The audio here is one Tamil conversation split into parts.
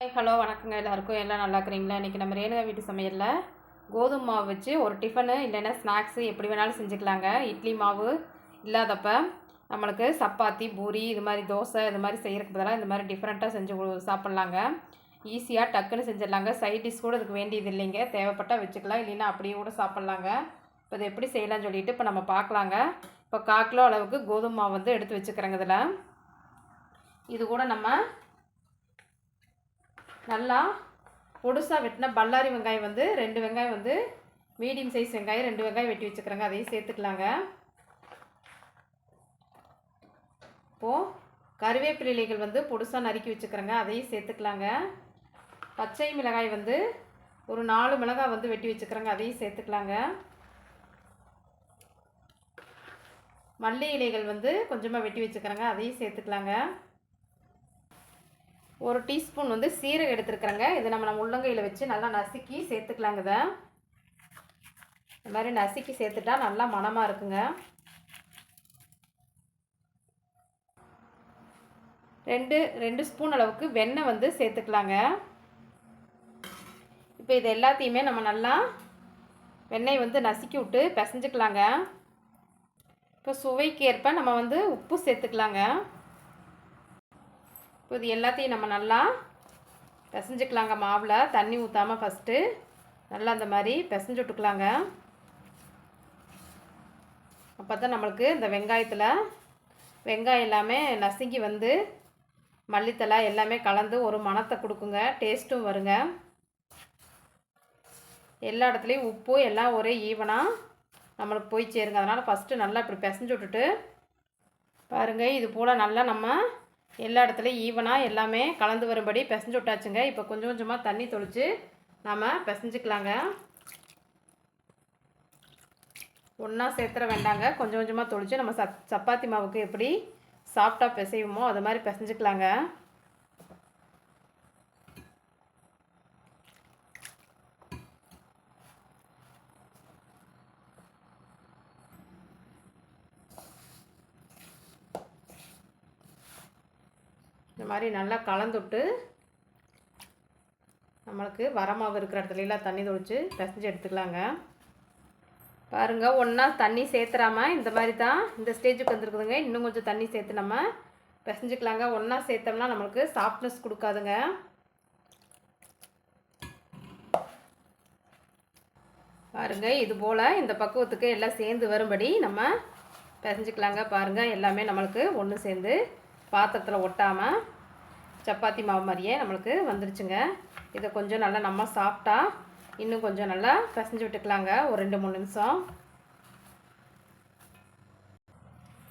ஹாய் ஹலோ வணக்கங்க. எல்லாருக்கும் எல்லாம் நல்லா இருக்கிறீங்களா? இன்றைக்கி நம்ம ரேணுகா வீட்டு சமையலில் கோதுமை மாவு வச்சு ஒரு டிஃபனு இல்லைன்னா ஸ்நாக்ஸு எப்படி வேணாலும் செஞ்சுக்கலாங்க. இட்லி மாவு இல்லாதப்ப நம்மளுக்கு சப்பாத்தி பூரி இது மாதிரி தோசை இது மாதிரி செய்கிறதுக்கு பதிலாக இந்த மாதிரி டிஃப்ரெண்ட்டாக செஞ்சு சாப்பிட்லாங்க. ஈஸியாக டக்குன்னு செஞ்சிடலாங்க. சைட் டிஷ் கூட இதுக்கு வேண்டியது இல்லைங்க. தேவைப்பட்டால் வச்சுக்கலாம் இல்லைன்னா அப்படியே கூட சாப்பிட்லாங்க. இப்போ இது எப்படி செய்யலாம்னு சொல்லிட்டு இப்போ நம்ம பார்க்கலாங்க. இப்போ கால் கிலோ அளவுக்கு கோதுமை மாவு வந்து எடுத்து வச்சுக்கிறேங்க இதில். இது கூட நம்ம நல்லா பொடுசாக வெட்டின பல்லாரி வெங்காயம் வந்து ரெண்டு வெங்காயம் வந்து மீடியம் சைஸ் வெங்காயம் ரெண்டு வெங்காயம் வெட்டி வச்சுக்கிறேங்க. அதையும் சேர்த்துக்கலாங்க. இப்போது கருவேப்பிலை இலைகள் வந்து பொடுசாக நறுக்கி வச்சுக்கிறேங்க. அதையும் சேர்த்துக்கலாங்க. பச்சை மிளகாய் வந்து ஒரு நாலு மிளகாய் வந்து வெட்டி வச்சுக்கிறேங்க. அதையும் சேர்த்துக்கலாங்க. மல்லி இலைகள் வந்து கொஞ்சமாக வெட்டி வச்சுக்கிறேங்க. அதையும் சேர்த்துக்கலாங்க. ஒரு டீஸ்பூன் வந்து சீரகம் எடுத்துருக்குறேங்க. இதை நம்ம நம்ம உள்ளங்கையில் வச்சு நல்லா நசுக்கி சேர்த்துக்கலாங்க இதை. இந்த மாதிரி நசுக்கி சேர்த்துட்டா நல்லா மணமாக இருக்குங்க. ரெண்டு ரெண்டு ஸ்பூன் அளவுக்கு வெண்ணெய் வந்து சேர்த்துக்கலாங்க. இப்போ இது எல்லாத்தையுமே நம்ம நல்லா வெண்ணெய் வந்து நசுக்கி விட்டு பிசைஞ்சுக்கலாங்க. இப்போ சுவைக்கு ஏற்ப நம்ம வந்து உப்பு சேர்த்துக்கலாங்க. இப்போ இது எல்லாத்தையும் நம்ம நல்லா பிசைஞ்சுக்கலாங்க மாவில். தண்ணி ஊற்றாமல் ஃபஸ்ட்டு நல்லா அந்த மாதிரி பிசைஞ்சு விட்டுக்கலாங்க. அப்போ தான் நம்மளுக்கு இந்த வெங்காயத்தில் வெங்காயம் எல்லாமே நசுங்கி வந்து மல்லித்தலை எல்லாமே கலந்து ஒரு மணத்தை கொடுக்குங்க. டேஸ்ட்டும் வருங்க. எல்லா இடத்துலையும் உப்பு எல்லாம் ஒரே ஈவனாக நம்மளுக்கு போய் சேருங்க. அதனால் ஃபஸ்ட்டு நல்லா இப்படி பிசைஞ்சு விட்டுட்டு பாருங்கள் இது போல் நல்லா நம்ம எல்லா இடத்துலையும் ஈவனாக எல்லாமே கலந்து வரும்படி பிசைஞ்சு விட்டாச்சுங்க. இப்போ கொஞ்சம் கொஞ்சமாக தண்ணி தொளித்து நம்ம பிசைஞ்சுக்கலாங்க. ஒன்றா சேர்த்துற வேண்டாங்க. கொஞ்சம் கொஞ்சமாக தொளித்து நம்ம சப் சப்பாத்தி மாவுக்கு எப்படி சாஃப்டாக பிசைவோமோ அது மாதிரி பிசைஞ்சுக்கலாங்க. இந்த மாதிரி நல்லா கலந்துட்டு நம்மளுக்கு வரமாவு இருக்கிற இடத்துல எல்லாம் தண்ணி தொளிச்சு பிசைஞ்சு எடுத்துக்கலாங்க. பாருங்கள் ஒன்றா தண்ணி சேர்த்துறாம இந்த மாதிரி தான் இந்த ஸ்டேஜுக்கு வந்துருக்குதுங்க. இன்னும் கொஞ்சம் தண்ணி சேர்த்து நம்ம பிசைஞ்சுக்கலாங்க. ஒன்றா சேர்த்தோம்னா நம்மளுக்கு சாஃப்ட்னஸ் கொடுக்காதுங்க. பாருங்க இது போல் இந்த பக்குவத்துக்கு எல்லாம் சேர்ந்து வரும்படி நம்ம பிசைஞ்சுக்கலாங்க. பாருங்கள் எல்லாமே நம்மளுக்கு ஒன்று சேர்ந்து பாத்திரத்தில் ஒட்டாமல் சப்பாத்தி மாவு மாதிரியே நம்மளுக்கு வந்துருச்சுங்க. இதை கொஞ்சம் நல்லா நம்ம சாப்பிட்டா இன்னும் கொஞ்சம் நல்லா பிசைஞ்சு விட்டுக்கலாங்க. ஒரு ரெண்டு மூணு நிமிஷம்.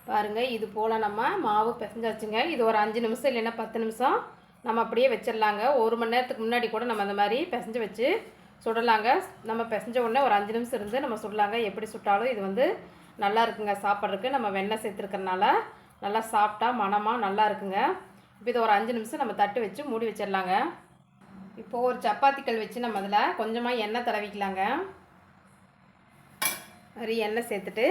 பாருங்கள் இது போல் நம்ம மாவு பிசைஞ்சாச்சுங்க. இது ஒரு அஞ்சு நிமிஷம் இல்லைன்னா பத்து நிமிஷம் நம்ம அப்படியே வச்சிடலாங்க. ஒரு மணி நேரத்துக்கு முன்னாடி கூட நம்ம அந்த மாதிரி பிசைஞ்சு வச்சு சுடலாங்க. நம்ம பிசைஞ்ச உடனே ஒரு அஞ்சு நிமிஷம் இருந்து நம்ம சுடலாங்க. எப்படி சுட்டாலும் இது வந்து நல்லா இருக்குங்க. சாப்பிட்றதுக்கு நம்ம வெண்ணெய் சேர்த்துருக்கறனால நல்லா சாப்பிட்டா மணமாக நல்லா இருக்குங்க. இப்போ இதை ஒரு அஞ்சு நிமிஷம் நம்ம தட்டு வச்சு மூடி வச்சிடலாங்க. இப்போது ஒரு சப்பாத்தி கல் வச்சு நம்ம அதில் கொஞ்சமாக எண்ணெய் தடவிக்கலாங்க. மாதிரி எண்ணெய் சேர்த்துட்டு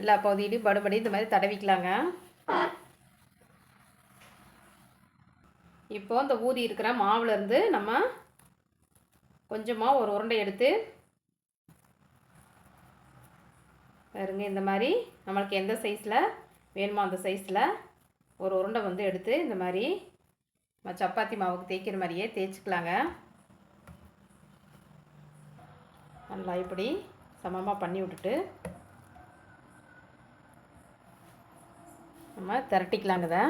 எல்லா பகுதியிலையும் படுபடி இந்த மாதிரி தடவிக்கலாங்க. இப்போ இந்த ஊதி இருக்கிற மாவுலேருந்து நம்ம கொஞ்சமாக ஒரு உருண்டை எடுத்து பாருங்க இந்த மாதிரி நம்மளுக்கு எந்த சைஸில் வேணுமோ அந்த சைஸில் ஒரு உருண்டை வந்து எடுத்து இந்த மாதிரி நம்ம சப்பாத்தி மாவுக்கு தேய்க்கிற மாதிரியே தேய்ச்சிக்கலாங்க. நல்லா இப்படி சமமாக பண்ணி விட்டுட்டு நம்ம திரட்டிக்கலாங்க இதை.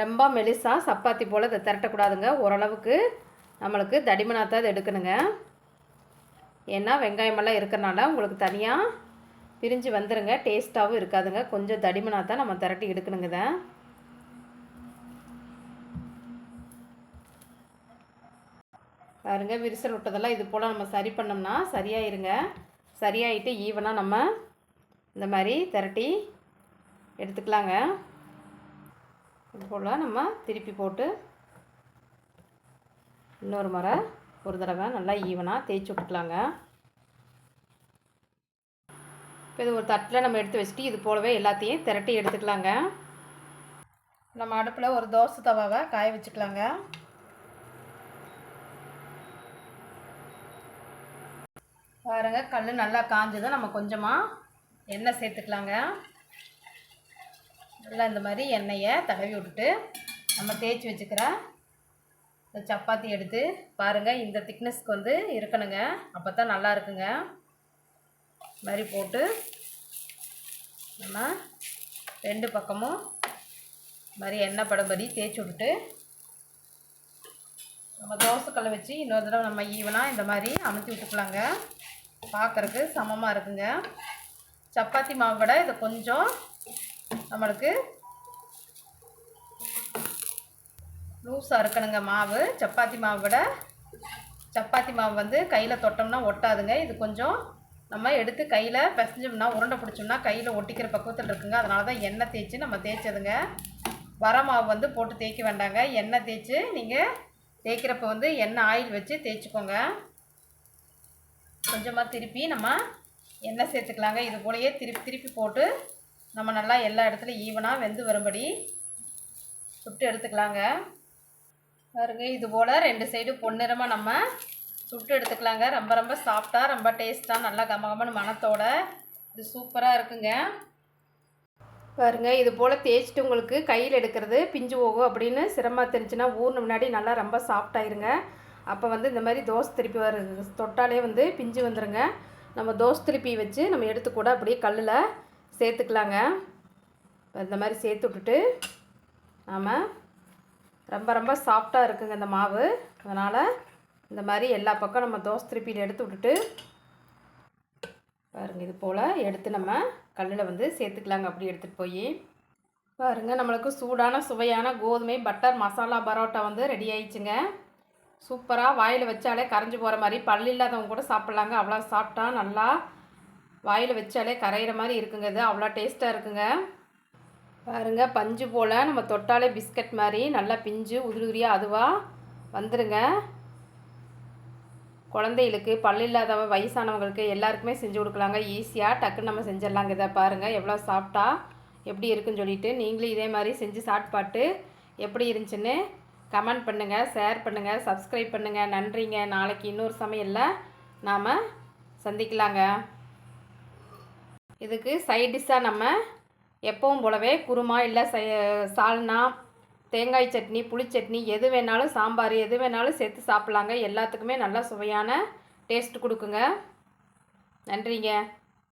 ரொம்ப மெலிசாக சப்பாத்தி போல் இதை திரட்டக்கூடாதுங்க. ஓரளவுக்கு நம்மளுக்கு தடிமனாக இதை எடுக்கணுங்க. ஏன்னா வெங்காயமெல்லாம் இருக்கிறனால உங்களுக்கு தனியாக பிரிஞ்சு வந்துடுங்க டேஸ்ட்டாகவும் இருக்காதுங்க. கொஞ்சம் தடிமனாக தான் நம்ம திரட்டி எடுக்கணுங்க தான் பாருங்க விரிசல் விட்டதெல்லாம் இது போல் நம்ம சரி பண்ணோம்னா சரியாயிருங்க. சரியாயிட்டு ஈவனாக நம்ம இந்த மாதிரி திரட்டி எடுத்துக்கலாங்க. இது போல் நம்ம திருப்பி போட்டு இன்னொரு முறை ஒரு தடவை நல்லா ஈவனாக தேய்ச்சி விட்டுக்கலாங்க. இப்போ இது ஒரு தட்டில் நம்ம எடுத்து வச்சுட்டு இது போலவே எல்லாத்தையும் திரட்டி எடுத்துக்கலாங்க. நம்ம அடுப்பில் ஒரு தோசை தவாவை காய வச்சுக்கலாங்க. பாருங்கள் கல் நல்லா காஞ்சதும் நம்ம கொஞ்சமாக எண்ணெய் சேர்த்துக்கலாங்க. நல்லா இந்த மாதிரி எண்ணெயை தடவி விட்டுட்டு நம்ம தேய்ச்சி வச்சுக்கிற இந்த சப்பாத்தி எடுத்து பாருங்கள் இந்த திக்னஸ்க்கு வந்து இருக்கணுங்க. அப்போ தான் நல்லா இருக்குங்க. மாதிரி போட்டு நம்ம ரெண்டு பக்கமும் இது மாதிரி எண்ணெய் படும்படி தேய்ச்சி விட்டுட்டு நம்ம தோசைக்கல்லை வச்சு இன்னொரு தடவை நம்ம ஈவனாக இந்த மாதிரி அமுத்தி விட்டுக்கலாங்க. பார்க்குறக்கு சமமாக இருக்குங்க. சப்பாத்தி மாவை விட இது கொஞ்சம் நம்மளுக்கு லூஸாக இருக்கணுங்க மாவு. சப்பாத்தி மாவை விட. சப்பாத்தி மாவு வந்து கையில் தொட்டோம்னா ஒட்டாதுங்க. இது கொஞ்சம் நம்ம எடுத்து கையில் பிசைஞ்சோம்னா உருண்டை பிடிச்சோம்னா கையில் ஒட்டிக்கிற பக்குவத்தில் இருக்குங்க. அதனால தான் எண்ணெய் தேய்ச்சி நம்ம தேய்ச்சதுங்க. வர மாவு வந்து போட்டு தேய்க்க வேண்டாங்க. எண்ணெய் தேய்ச்சி நீங்கள் தேய்க்கிறப்ப வந்து எண்ணெய் ஆயில் வச்சு தேய்ச்சிக்கோங்க. கொஞ்சமாக திருப்பி நம்ம எண்ணெய் சேர்த்துக்கலாங்க. இது போலயே திருப்பி திருப்பி போட்டு நம்ம நல்லா எல்லா இடத்துலையும் ஈவனாக வெந்து வரும்படி சுட்டு எடுத்துக்கலாங்க. பாருங்கள் இது போல் ரெண்டு சைடு பொன்னிறமாக நம்ம சுட்டு எடுத்துக்கலாங்க. ரொம்ப ரொம்ப சாஃப்டாக ரொம்ப டேஸ்ட்டாக நல்லா கமகமன்னு மணத்தோட இது சூப்பராக இருக்குங்க. பாருங்க இது போல் தேய்ச்சிட்டு உங்களுக்கு கையில் எடுக்கிறது பிஞ்சு போகும் அப்படின்னு சிரமமாக தெரிஞ்சுன்னா ஊர்னு முன்னாடி நல்லா ரொம்ப சாஃப்டாயிருங்க அப்போ வந்து இந்த மாதிரி தோசை திருப்பி வரு தொட்டாலே வந்து பிஞ்சு வந்துடுங்க நம்ம தோசை திருப்பி வச்சு நம்ம எடுத்து கூட அப்படியே கல்லில் சேர்த்துக்கலாங்க. இந்த மாதிரி சேர்த்து விட்டுட்டு நாம் ரொம்ப ரொம்ப சாஃப்டாக இருக்குங்க இந்த மாவு. அதனால் இந்த மாதிரி எல்லா பக்கம் நம்ம தோசை திருப்பியில் எடுத்து விட்டுட்டு பாருங்கள் இது போல் எடுத்து நம்ம கல்லில் வந்து சேர்த்துக்கலாங்க. அப்படி எடுத்துகிட்டு போய் பாருங்கள் நம்மளுக்கு சூடான சுவையான கோதுமை பட்டர் மசாலா பரோட்டா வந்து ரெடி ஆயிடுச்சுங்க. சூப்பராக வாயில் வச்சாலே கரைஞ்சி போகிற மாதிரி பல் இல்லாதவங்க கூட சாப்பிட்லாங்க. அவ்வளோ சாப்பிட்டா நல்லா வாயில் வச்சாலே கரையிற மாதிரி இருக்குங்க இது. அவ்வளோ டேஸ்ட்டாக இருக்குங்க. பாருங்க பஞ்சு போல் நம்ம தொட்டாலே பிஸ்கட் மாதிரி நல்லா பிஞ்சு உதிரி உதிரியாக அதுவாக வந்துடுங்க குழந்தைகளுக்கு பல் இல்லாதவ வயசானவங்களுக்கு எல்லாருக்குமே செஞ்சு கொடுக்கலாங்க. ஈஸியாக டக்குன்னு நம்ம செஞ்சிடலாங்க இதை பாருங்கள் எவ்வளோ சாப்பிட்டா எப்படி இருக்குன்னு சொல்லிட்டு நீங்களும் இதே மாதிரி செஞ்சு சாப்பிட்டு எப்படி இருந்துச்சுன்னு கமெண்ட் பண்ணுங்கள் ஷேர் பண்ணுங்கள் சப்ஸ்கிரைப் பண்ணுங்கள் நன்றிங்க. நாளைக்கு இன்னொரு சமையலில் நாம் சந்திக்கலாங்க. இதுக்கு சைட் டிஷ்ஷாக நம்ம எப்பவும் போலவே குருமா இல்லை சை சால்னா தேங்காய் சட்னி புளி சட்னி எது வேணாலும் சாம்பார் எது வேணாலும் சேர்த்து சாப்பிட்லாங்க. எல்லாத்துக்குமே நல்லா சுவையான டேஸ்ட் கொடுக்குங்க. நன்றிங்க.